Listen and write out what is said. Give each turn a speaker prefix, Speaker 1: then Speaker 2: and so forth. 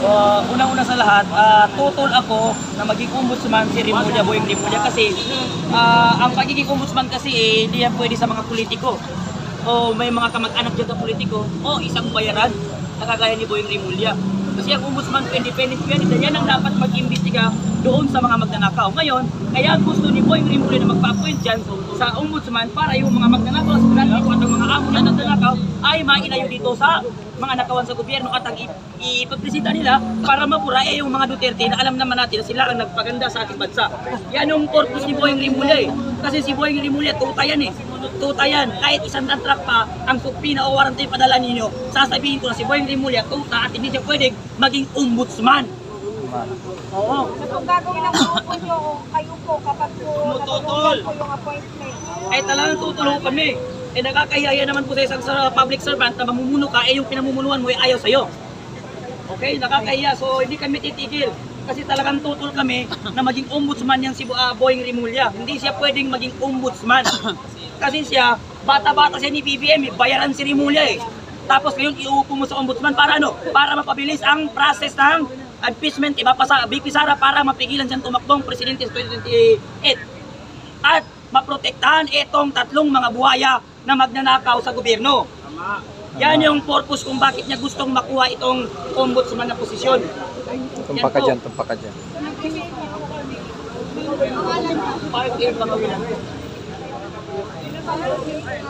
Speaker 1: Uh, unang-una sa lahat, ah, tutol ako na maging ombudsman si Rimulya, Boying Rimulya kasi ah, ang pagiging ombudsman kasi eh, hindi yan pwede sa mga politiko. O may mga kamag-anak dyan sa politiko o isang bayaran na kagaya ni Boying Rimulya. Kasi ang ombudsman independent yan, yan ang dapat mag-imbestiga doon sa mga magnanakaw. Ngayon, kaya gusto ni Boying Rimulya na magpa-appoint dyan sa ombudsman para yung mga magnanakaw sa politiko at ang mga amo na nagnanakaw ay mailayo dito sa mga nakawan sa gobyerno at ang i- ipagpresenta nila para mapura eh yung mga Duterte na alam naman natin na sila ang nagpaganda sa ating bansa. Yan yung purpose ni Boying Rimulya eh. Kasi si Boying Rimulya, tuta yan eh. Tuta yan. Kahit isang truck pa, ang supina o warranty padala ninyo, sasabihin ko na si Boying Rimulya, tuta at hindi siya pwedeng maging ombudsman. Oo.
Speaker 2: So, kung gagawin ang grupo nyo, kayo po, kapag po natulungan po yung appointment.
Speaker 1: Ay talagang tutulungan kami. Eh nakakahiya naman po sa isang sa public servant na mamumuno ka, eh yung pinamumunuan mo ay ayaw sa'yo. Okay, nakakahiya. So hindi kami titigil. Kasi talagang tutol kami na maging ombudsman yan si uh, Boying Rimulya. Hindi siya pwedeng maging ombudsman. Kasi siya, bata-bata siya ni BBM, eh, bayaran si Rimulya eh. Tapos ngayon iuupo mo sa ombudsman para ano? Para mapabilis ang process ng impeachment, iba pa sa BP Sara para mapigilan siyang tumakbong presidente sa 2028 at maprotektahan itong tatlong mga buhaya na magnanakaw sa gobyerno. Yan yung purpose kung bakit niya gustong makuha itong ombudsman na posisyon.
Speaker 3: Tumpak ka dyan, tumpak ka dyan.
Speaker 1: Five lang ang ilan.